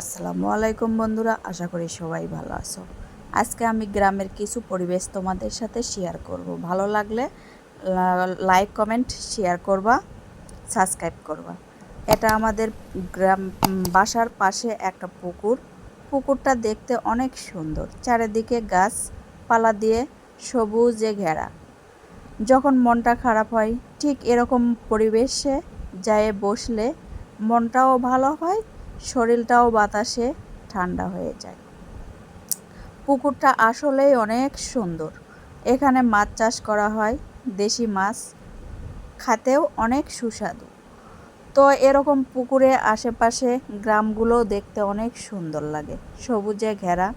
আসসালামু আলাইকুম বন্ধুরা, আশা করি সবাই ভালো আছো। আজকে আমি গ্রামের কিছু পরিবেশ তোমাদের সাথে শেয়ার করব। ভালো লাগলে লাইক কমেন্ট শেয়ার করবা সাবস্ক্রাইব করবা। এটা আমাদের গ্রাম বাসার পাশে একটা পুকুর। পুকুরটা দেখতে অনেক সুন্দর। চারিদিকে গাছপালা দিয়ে সবুজে ঘেরা। যখন মনটা খারাপ হয়, ঠিক এরকম পরিবেশে যায় বসলে মনটাও ভালো হয় শরীরটাও বাতাসে ঠান্ডা হয়ে যায়। পুকুরটা আসলেই অনেক সুন্দর। এখানে মাছ চাষ করা হয়, দেশি মাছ খাতেও অনেক সুস্বাদু। তো এরকম পুকুরে আশেপাশে গ্রামগুলো দেখতে অনেক সুন্দর লাগে, সবুজে ঘেরা।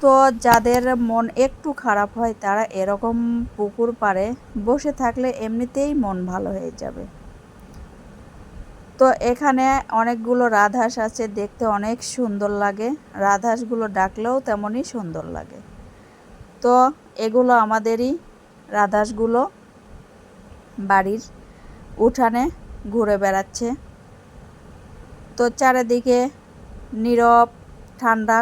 তো যাদের মন একটু খারাপ হয়, তারা এরকম পুকুর পাড়ে বসে থাকলে এমনিতেই মন ভালো হয়ে যাবে। তো এখানে অনেকগুলো রাজহাঁস আছে, দেখতে অনেক সুন্দর লাগে। রাজহাঁসগুলো ডাকলেও তেমনই সুন্দর লাগে। তো এগুলো আমাদেরই রাজহাঁসগুলো বাড়ির উঠানে ঘুরে বেড়াচ্ছে। তো চারিদিকে নীরব, ঠান্ডা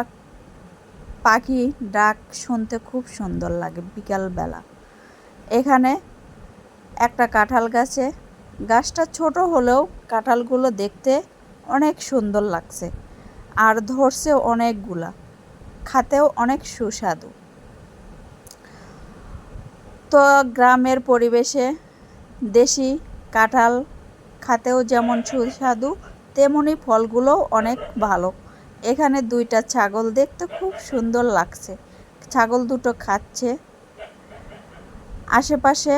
পাখি ডাক শুনতে খুব সুন্দর লাগে বিকালবেলা। এখানে একটা কাঁঠাল গাছে গাছটা ছোট হলেও কাঁঠালগুলো দেখতে অনেক সুন্দর লাগছে আর ধরছে অনেকগুলা, খাতেও অনেক সুস্বাদু। তো গ্রামের পরিবেশে দেশি কাঁঠাল খাতেও যেমন সুস্বাদু, তেমনি ফলগুলোও অনেক ভালো। এখানে দুইটা ছাগল দেখতে খুব সুন্দর লাগছে। ছাগল দুটো খাচ্ছে। আশেপাশে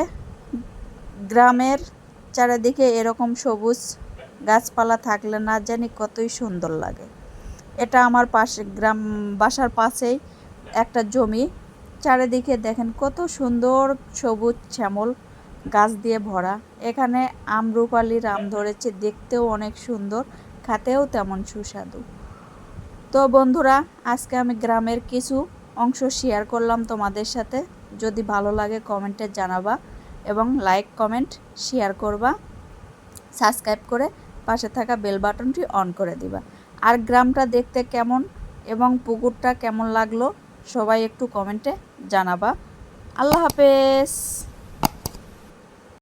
গ্রামের চারিদিকে এরকম সবুজ গাছপালা থাকলে না জানি কতই সুন্দর লাগে। এটা আমার পাশে, গ্রাম, বাসার পাশেই একটা জমি। চারিদিকে দেখেন কত সুন্দর সবুজ শ্যামল গাছ দিয়ে ভরা। এখানে আমরুপালির আম ধরেছে, দেখতেও অনেক সুন্দর, খাতেও তেমন সুস্বাদু। তো বন্ধুরা, আজকে আমি গ্রামের কিছু অংশ শেয়ার করলাম তোমাদের সাথে। যদি ভালো লাগে কমেন্টে জানাবা। এবং লাইক, কমেন্ট, শেয়ার করবা। সাবস্ক্রাইব করে পাশে থাকা বেল বাটনটি অন করে দিবা। আর গ্রামটা দেখতে কেমন এবং পুকুরটা কেমন লাগল সবাই একটু কমেন্টে জানাবা। আল্লাহ হাফেজ!